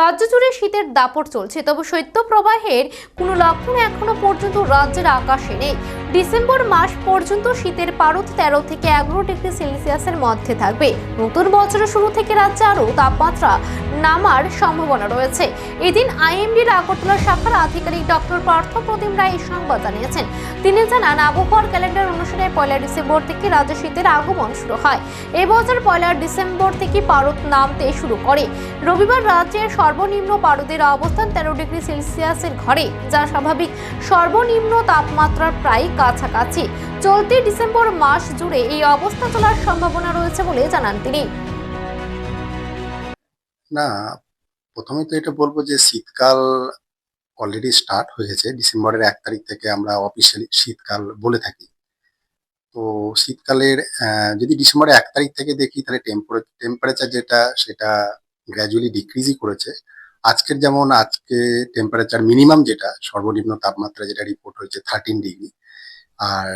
রাজ্য জুড়ে শীতের দাপট চলছে তবে শৈত্যপ্রবাহের কোনো লক্ষণ এখনও পর্যন্ত রাজ্যের আকাশে নেই। ডিসেম্বর মাস পর্যন্ত শীতের পারদ তেরো থেকে এগারো ডিগ্রি সেলসিয়াসের মধ্যে থাকবে। নতুন বছরের শুরু থেকে রাজ্যে আরও তাপমাত্রা নামার সম্ভাবনা রয়েছে। এদিন আইএমডির আগরতলা শাখার আধিকারিক ডক্টর পার্থ প্রতিম রায় এই সংবাদ জানিয়েছেন। তিনি জানান, আবহাওয়ার ক্যালেন্ডার অনুসারে পয়লা ডিসেম্বর থেকে রাজ্যে শীতের আগমন শুরু হয়। এবছর পয়লা ডিসেম্বর থেকে পারদ নামতে শুরু করে। রবিবার রাজ্যের সর্বনিম্ন পারদের অবস্থান তেরো ডিগ্রি সেলসিয়াসের ঘরে, যা স্বাভাবিক। সর্বনিম্ন তাপমাত্রার প্রায় কাছাকাছি। চলতি ডিসেম্বর মাস জুড়ে এই অবস্থা চলার সম্ভাবনা রয়েছে বলে জানান তিনি। না, প্রথমে তো এটা বলব যে শীতকাল অলরেডি স্টার্ট হয়েছে। ডিসেম্বরের এক তারিখ থেকে আমরা অফিসিয়ালি শীতকাল বলে থাকি। তো শীতকালের যদি ডিসেম্বরের এক তারিখ থেকে দেখি, তাহলে টেম্পারেচার যেটা, সেটা গ্র্যাজুয়ালি ডিক্রিজই করেছে। আজকের যেমন, আজকে টেম্পারেচার মিনিমাম যেটা, সর্বনিম্ন তাপমাত্রা যেটা রিপোর্ট হয়েছে থার্টিন ডিগ্রি আর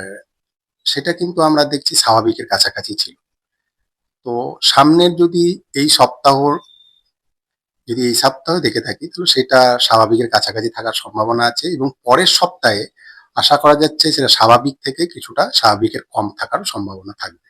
সেটা কিন্তু আমরা দেখছি স্বাভাবিকের কাছাকাছি ছিল। তো সামনের যদি এই সপ্তাহ, যদি এই সপ্তাহে দেখে থাকি, তাহলে সেটা স্বাভাবিকের কাছাকাছি থাকার সম্ভাবনা আছে এবং পরের সপ্তাহে আশা করা যাচ্ছে সেটা স্বাভাবিক থেকে কিছুটা স্বাভাবিকের কম থাকার সম্ভাবনা থাকবে।